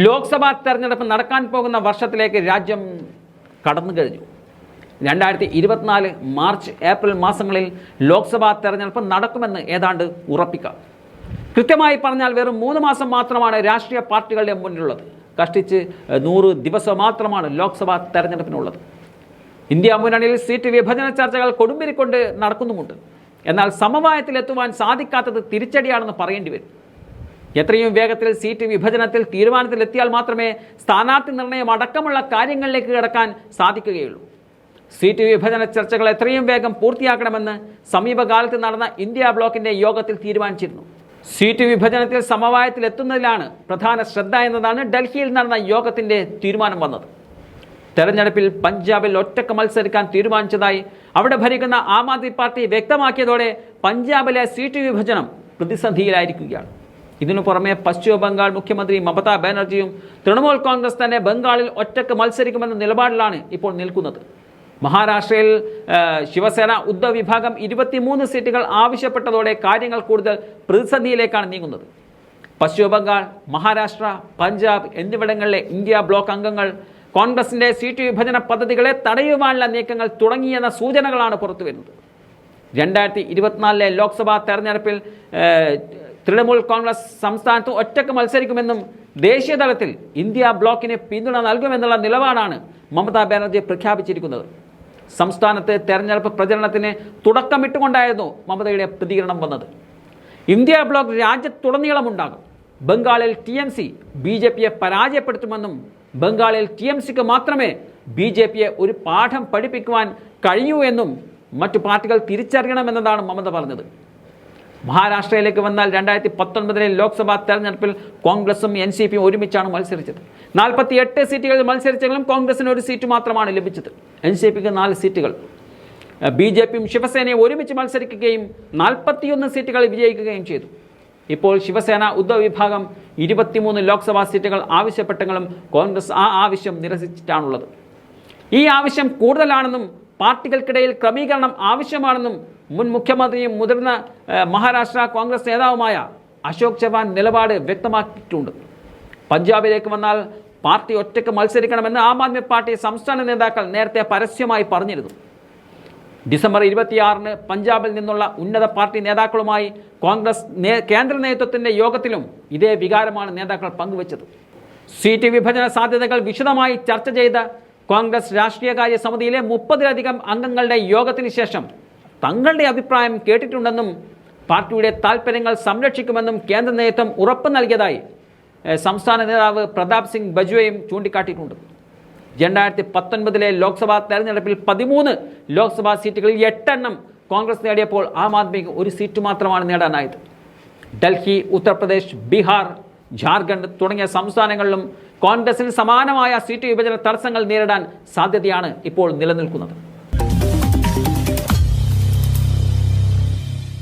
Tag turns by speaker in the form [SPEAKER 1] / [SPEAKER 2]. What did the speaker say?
[SPEAKER 1] ലോക്സഭാ തെരഞ്ഞെടുപ്പ് നടക്കാൻ പോകുന്ന വർഷത്തിലേക്ക് രാജ്യം കടന്നു കഴിഞ്ഞു. രണ്ടായിരത്തി ഇരുപത്തിനാല് മാർച്ച് ഏപ്രിൽ മാസങ്ങളിൽ ലോക്സഭാ തെരഞ്ഞെടുപ്പ് നടക്കുമെന്ന് ഏതാണ്ട് ഉറപ്പിക്കാം. കൃത്യമായി പറഞ്ഞാൽ വെറും മൂന്ന് മാസം മാത്രമാണ് രാഷ്ട്രീയ പാർട്ടികളുടെ മുന്നിലുള്ളത്. കഷ്ടിച്ച് നൂറ് ദിവസം മാത്രമാണ് ലോക്സഭാ തെരഞ്ഞെടുപ്പിനുള്ളത്. ഇന്ത്യ മുന്നണിയിൽ സീറ്റ് വിഭജന ചർച്ചകൾ കൊടുമ്പിരിക്കൊണ്ട് നടക്കുന്നുമുണ്ട്. എന്നാൽ സമവായത്തിലെത്തുവാൻ സാധിക്കാത്തത് തിരിച്ചടിയാണെന്ന് പറയേണ്ടി വരും. എത്രയും വേഗത്തിൽ സീറ്റ് വിഭജനത്തിൽ തീരുമാനത്തിലെത്തിയാൽ മാത്രമേ സ്ഥാനാർത്ഥി നിർണയം അടക്കമുള്ള കാര്യങ്ങളിലേക്ക് കിടക്കാൻ സാധിക്കുകയുള്ളൂ. സീറ്റ് വിഭജന ചർച്ചകൾ എത്രയും വേഗം പൂർത്തിയാക്കണമെന്ന് സമീപകാലത്ത് നടന്ന ഇന്ത്യ ബ്ലോക്കിന്റെ യോഗത്തിൽ തീരുമാനിച്ചിരുന്നു. സീറ്റ് വിഭജനത്തിൽ സമവായത്തിലെത്തുന്നതിലാണ് പ്രധാന ശ്രദ്ധ എന്നതാണ് ഡൽഹിയിൽ നടന്ന യോഗത്തിന്റെ തീരുമാനം വന്നത്. തെരഞ്ഞെടുപ്പിൽ പഞ്ചാബിൽ ഒറ്റയ്ക്ക് മത്സരിക്കാൻ തീരുമാനിച്ചതായി അവിടെ ഭരിക്കുന്ന ആം ആദ്മി പാർട്ടി വ്യക്തമാക്കിയതോടെ പഞ്ചാബിലെ സീറ്റ് വിഭജനം പ്രതിസന്ധിയിലായിരിക്കുകയാണ്. ഇതിനു പുറമെ പശ്ചിമ ബംഗാൾ മുഖ്യമന്ത്രി മമതാ ബാനർജിയും തൃണമൂൽ കോൺഗ്രസ് തന്നെ ബംഗാളിൽ ഒറ്റയ്ക്ക് മത്സരിക്കുമെന്ന നിലപാടിലാണ് ഇപ്പോൾ നിൽക്കുന്നത്. മഹാരാഷ്ട്രയിൽ ശിവസേന ഉദ്ധവ് വിഭാഗം ഇരുപത്തിമൂന്ന് സീറ്റുകൾ ആവശ്യപ്പെട്ടതോടെ കാര്യങ്ങൾ കൂടുതൽ പ്രതിസന്ധിയിലേക്കാണ് നീങ്ങുന്നത്. പശ്ചിമ ബംഗാൾ മഹാരാഷ്ട്ര പഞ്ചാബ് എന്നിവിടങ്ങളിലെ ഇന്ത്യ ബ്ലോക്ക് അംഗങ്ങൾ കോൺഗ്രസിന്റെ സീറ്റ് വിഭജന പദ്ധതികളെ തടയുവാനുള്ള നീക്കങ്ങൾ തുടങ്ങിയെന്ന സൂചനകളാണ് പുറത്തുവരുന്നത്. രണ്ടായിരത്തി ഇരുപത്തിനാലിലെ ലോക്സഭാ തെരഞ്ഞെടുപ്പിൽ തൃണമൂൽ കോൺഗ്രസ് സംസ്ഥാനത്ത് ഒറ്റയ്ക്ക് മത്സരിക്കുമെന്നും ദേശീയ തലത്തിൽ ഇന്ത്യ ബ്ലോക്കിന് പിന്തുണ നൽകുമെന്നുള്ള നിലപാടാണ് മമതാ ബാനർജി പ്രഖ്യാപിച്ചിരിക്കുന്നത്. സംസ്ഥാനത്ത് തെരഞ്ഞെടുപ്പ് പ്രചരണത്തിന് തുടക്കമിട്ടുകൊണ്ടായിരുന്നു മമതയുടെ പ്രതികരണം വന്നത്. ഇന്ത്യ ബ്ലോക്ക് രാജ്യത്തുടനീളമുണ്ടാകും ബംഗാളിൽ ടി എം സി ബി ജെ പിയെ പരാജയപ്പെടുത്തുമെന്നും ബംഗാളിൽ ടി എം സിക്ക് മാത്രമേ ബി ജെ പിയെ ഒരു പാഠം പഠിപ്പിക്കുവാൻ കഴിയൂ എന്നും മറ്റു പാർട്ടികൾ തിരിച്ചറിയണമെന്നതാണ് മമത പറഞ്ഞത്. മഹാരാഷ്ട്രയിലേക്ക് വന്നാൽ രണ്ടായിരത്തി പത്തൊൻപതിലെ ലോക്സഭാ തെരഞ്ഞെടുപ്പിൽ കോൺഗ്രസും എൻ സി പിയും ഒരുമിച്ചാണ് മത്സരിച്ചത്. നാൽപ്പത്തി എട്ട് സീറ്റുകളിൽ മത്സരിച്ചെങ്കിലും കോൺഗ്രസിന് ഒരു സീറ്റ് മാത്രമാണ് ലഭിച്ചത്. എൻ സി പിക്ക് നാല് സീറ്റുകൾ. ബി ജെ പിയും ശിവസേനയും ഒരുമിച്ച് മത്സരിക്കുകയും നാൽപ്പത്തിയൊന്ന് സീറ്റുകൾ വിജയിക്കുകയും ചെയ്തു. ഇപ്പോൾ ശിവസേന ഉദ്ധവ് വിഭാഗം ഇരുപത്തിമൂന്ന് ലോക്സഭാ സീറ്റുകൾ ആവശ്യപ്പെട്ടെങ്കിലും കോൺഗ്രസ് ആ ആവശ്യം നിരസിച്ചിട്ടാണുള്ളത്. ഈ ആവശ്യം കൂടുതലാണെന്നും പാർട്ടികൾക്കിടയിൽ ക്രമീകരണം ആവശ്യമാണെന്നും മുൻ മുഖ്യമന്ത്രിയും മുതിർന്ന മഹാരാഷ്ട്ര കോൺഗ്രസ് നേതാവുമായ അശോക് ചവാൻ നിലപാട് വ്യക്തമാക്കിയിട്ടുണ്ട്. പഞ്ചാബിലേക്ക് വന്നാൽ പാർട്ടി ഒറ്റയ്ക്ക് മത്സരിക്കണമെന്ന് ആം ആദ്മി പാർട്ടി സംസ്ഥാന നേതാക്കൾ നേരത്തെ പരസ്യമായി പറഞ്ഞിരുന്നു. ഡിസംബർ ഇരുപത്തിയാറിന് പഞ്ചാബിൽ നിന്നുള്ള ഉന്നത പാർട്ടി നേതാക്കളുമായി കോൺഗ്രസ് കേന്ദ്ര നേതൃത്വത്തിന്റെ യോഗത്തിലും ഇതേ വികാരമാണ് നേതാക്കൾ പങ്കുവച്ചത്. സീറ്റ് വിഭജന സാധ്യതകൾ വിശദമായി ചർച്ച ചെയ്ത കോൺഗ്രസ് രാഷ്ട്രീയകാര്യ സമിതിയിലെ മുപ്പതിലധികം അംഗങ്ങളുടെ യോഗത്തിന് ശേഷം തങ്ങളുടെ അഭിപ്രായം കേട്ടിട്ടുണ്ടെന്നും പാർട്ടിയുടെ താൽപ്പര്യങ്ങൾ സംരക്ഷിക്കുമെന്നും കേന്ദ്ര നേതൃത്വം ഉറപ്പ് നൽകിയതായി സംസ്ഥാന നേതാവ് പ്രതാപ് സിംഗ് ബജ്വയും ചൂണ്ടിക്കാട്ടിയിട്ടുണ്ട്. രണ്ടായിരത്തി പത്തൊൻപതിലെ ലോക്സഭാ തെരഞ്ഞെടുപ്പിൽ പതിമൂന്ന് ലോക്സഭാ സീറ്റുകളിൽ എട്ടെണ്ണം കോൺഗ്രസ് നേടിയപ്പോൾ ആം ആദ്മിക്ക് ഒരു സീറ്റ് മാത്രമാണ് നേടാനായത്. ഡൽഹി ഉത്തർപ്രദേശ് ബീഹാർ ജാർഖണ്ഡ് തുടങ്ങിയ സംസ്ഥാനങ്ങളിലും കോൺഗ്രസിന് സമാനമായ സീറ്റ് വിഭജന തടസ്സങ്ങൾ നേരിടാൻ സാധ്യതയാണ് ഇപ്പോൾ നിലനിൽക്കുന്നത്.